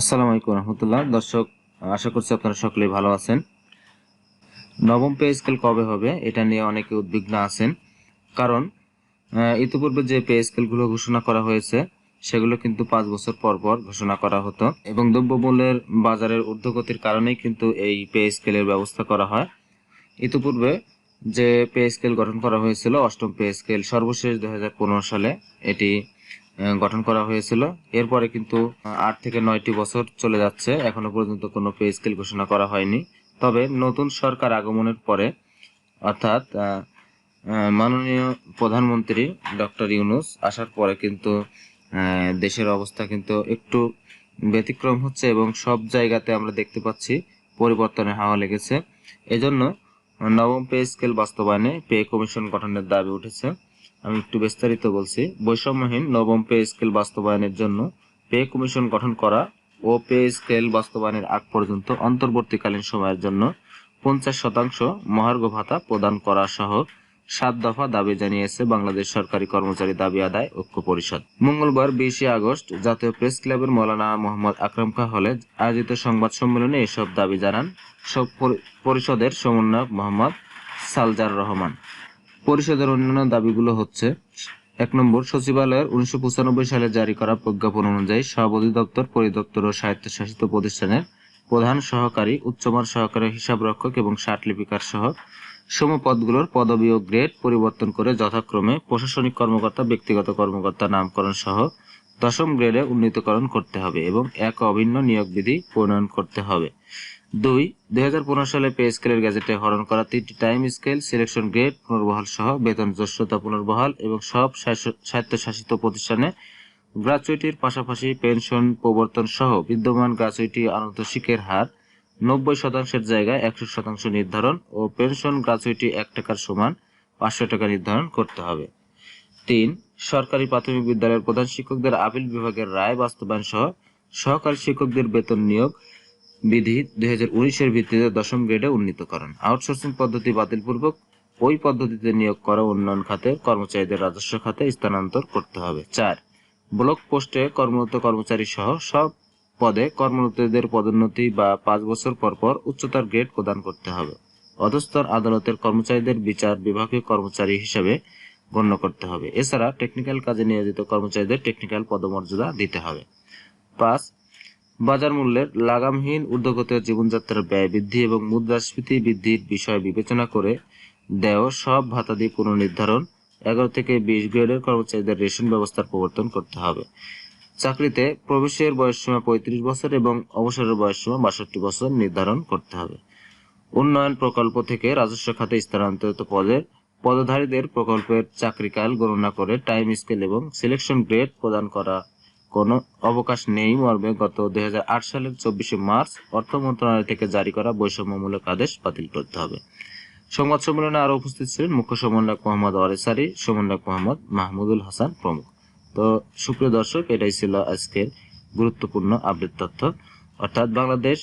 আসসালামু আলাইকুম রহমতুল্লাহ। দর্শক, আশা করছি আপনারা সকলেই ভালো আছেন। নবম পে স্কেল কবে হবে, এটা নিয়ে অনেকে উদ্বিগ্ন আছেন। কারণ ইতিপূর্বে যে পে স্কেলগুলো ঘোষণা করা হয়েছে, সেগুলো কিন্তু পাঁচ বছর পর পর ঘোষণা করা হতো। এবং দ্রব্যমূল্যের বাজারের ঊর্ধ্বগতির কারণেই কিন্তু এই পে স্কেলের ব্যবস্থা করা হয়। ইতিপূর্বে যে পে স্কেল গঠন করা হয়েছিল, অষ্টম পে স্কেল সর্বশেষ দু হাজার পনেরো সালে, এটি গঠন করা হয়েছিল। এরপরে কিন্তু আট থেকে নয়টি বছর চলে যাচ্ছে। এখনও পর্যন্ত কোনো পে স্কেল ঘোষণা করা হয়নি। তবে নতুন সরকার আগমনের পরে, অর্থাৎ মাননীয় প্রধানমন্ত্রী ডক্টর ইউনুস আসার পরে কিন্তু দেশের অবস্থা কিন্তু একটু ব্যতিক্রম হচ্ছে এবং সব জায়গাতে আমরা দেখতে পাচ্ছি পরিবর্তনের হাওয়া লেগেছে। এজন্য নবম পে স্কেল বাস্তবায়নে পে কমিশন গঠনের দাবি উঠেছে। আমি একটু বিস্তারিত বলছি। বৈষম্যহীন নবম পে স্কেল বাস্তবায়নের জন্য পে কমিশন গঠন করা ও পে স্কেল বাস্তবায়নের আগ পর্যন্ত অন্তর্বর্তীকালীন সময়ের জন্য পঞ্চাশ শতাংশ মহার্ঘ ভাতা প্রদান করা সহ সাত দফা দাবি জানিয়েছে বাংলাদেশ সরকারি কর্মচারী দাবি আদায় ঐক্য পরিষদ। মঙ্গলবার বিশে আগস্ট জাতীয় প্রেস ক্লাবের মৌলানা মোহাম্মদ আকরাম খা হলে আয়োজিত সংবাদ সম্মেলনে এসব দাবি জানান সব পরি- পরিষদের সমন্বয়ক মোহাম্মদ সালজার রহমান। পরিষদের অন্যান্য দাবিগুলো হচ্ছে, এক নম্বর, সচিবালয়ের উনিশশো পঁচানব্বই সালে জারি করা প্রজ্ঞাপন অনুযায়ী সব অধিদপ্তর, পরিদপ্তর ও স্বায়ত্তশাসিত প্রতিষ্ঠানের প্রধান সহকারী উচ্চমান সহকারী হিসাব রক্ষক এবং লিপিকার সহ সম পদগুলোর পদবি ও গ্রেড পরিবর্তন করে যথাক্রমে প্রশাসনিক কর্মকর্তা, ব্যক্তিগত কর্মকর্তা নামকরণ সহ দশম গ্রেডে উন্নীতকরণ করতে হবে এবং এক অভিন্ন নিয়োগ বিধি প্রণয়ন করতে হবে। দুই দুই সালে পে স্কেলের গ্যাজেটে হরণ করা তিনটি টাইম স্কেল, সিলেকশন গ্রেড, পুনর্বহাল সহ বেতন জ্যেষ্ঠতা পুনর্বহাল এবং সব স্বায়ত্ত- স্বায়ত্তশাসিত প্রতিষ্ঠানে গ্রাচুইটির পাশাপাশি পেনশন প্রবর্তন সহ বিদ্যমান গ্রাচুইটি আনন্তশিকের হার নব্বই শতাংশের জায়গায় একশো শতাংশ নির্ধারণ ও পেনশন গ্রাচুইটি এক টাকার সমান পাঁচশো টাকা নির্ধারণ করতে হবে। তিন, সরকারি প্রাথমিক বিদ্যালয়ের প্রধান শিক্ষকদের আপিল বিভাগের রায় বাস্তবায়ন সহ সহকারী শিক্ষকদের বেতন নিয়োগ বিধি দুই উনিশের ভিত্তিতে দশম গ্রেডে উন্নীতকরণ আউটসোর্সিং পদ্ধতি বাতিলপূর্বক ওই পদ্ধতিতে নিয়োগ করা উন্নয়ন খাতে কর্মচারীদের রাজস্ব খাতে স্থানান্তর করতে হবে। চার, ব্লক পোস্টে কর্মরত কর্মচারী সহ সব পদে কর্মরতদের পদোন্নতি বা পাঁচ বছর পর পর উচ্চতার গ্রেড প্রদান করতে হবে। অধস্তর আদালতের কর্মচারীদের বিচার বিভাগীয় কর্মচারী হিসেবে গণ্য করতে হবে। এছাড়া টেকনিক্যাল কাজে নিয়োজিত কর্মচারীদের টেকনিক্যাল পদমর্যাদা দিতে হবে। পাঁচ বাজার মূল্যের লাগামহীন ঊর্ধ্বগত জীবনযাত্রার ব্যয় বৃদ্ধি এবং মুদ্রাস্ফীতি বৃদ্ধির বিষয় বিবেচনা করে দেয় সব ভাতাদি পুনর্নির্ধারণ। এগারো থেকে বিশ গ্রেডের কর্মচারীদের রেশন ব্যবস্থার প্রবর্তন করতে হবে। চাকরিতে প্রবেশের বয়সসীমা পঁয়ত্রিশ বছর এবং অবসরের বয়সসীমা বাষট্টি বছর নির্ধারণ করতে হবে। উন্নয়ন প্রকল্প থেকে রাজস্ব খাতে স্থানান্তরিত পদের পদধারীদের প্রকল্পের চাকরিকাল গণনা করে টাইম স্কেল এবং সিলেকশন গ্রেড প্রদান করা কোনো অবকাশ নেই মর্মে গত দুই হাজার আট সালের চব্বিশে মার্চ অর্থ মন্ত্রণালয় থেকে জারি করা বৈষম্যমূলক আদেশ বাতিল করতে হবে। সংবাদ সম্মেলনে আরও উপস্থিত ছিলেন মুখ্য সমন্বয়ক মোহাম্মদ ওয়ারেসারি সমন্বয়ক মোহাম্মদ মাহমুদুল হাসান প্রমুখ। তো সুপ্রিয় দর্শক, এটাই ছিল আজকের গুরুত্বপূর্ণ আপডেট তথ্য। অর্থাৎ বাংলাদেশ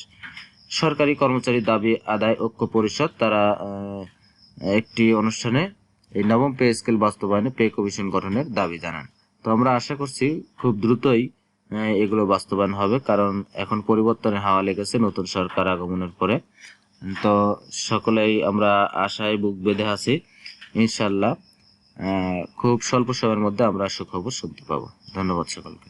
সরকারি কর্মচারী দাবি আদায় ঐক্য পরিষদ, তারা একটি অনুষ্ঠানে এই নবম পে স্কেল বাস্তবায়নে পে কমিশন গঠনের দাবি জানান। তো আমরা আশা করছি খুব দ্রুতই এগুলো বাস্তবায়ন হবে, কারণ এখন পরিবর্তনের হাওয়া লেগেছে নতুন সরকার আগমনের পরে। তো সকলেই আমরা আশায় বুক বেঁধে আছি, ইনশাল্লাহ খুব স্বল্প সময়ের মধ্যে আমরা সুখবর শুনতে পাবো। ধন্যবাদ সকলকে।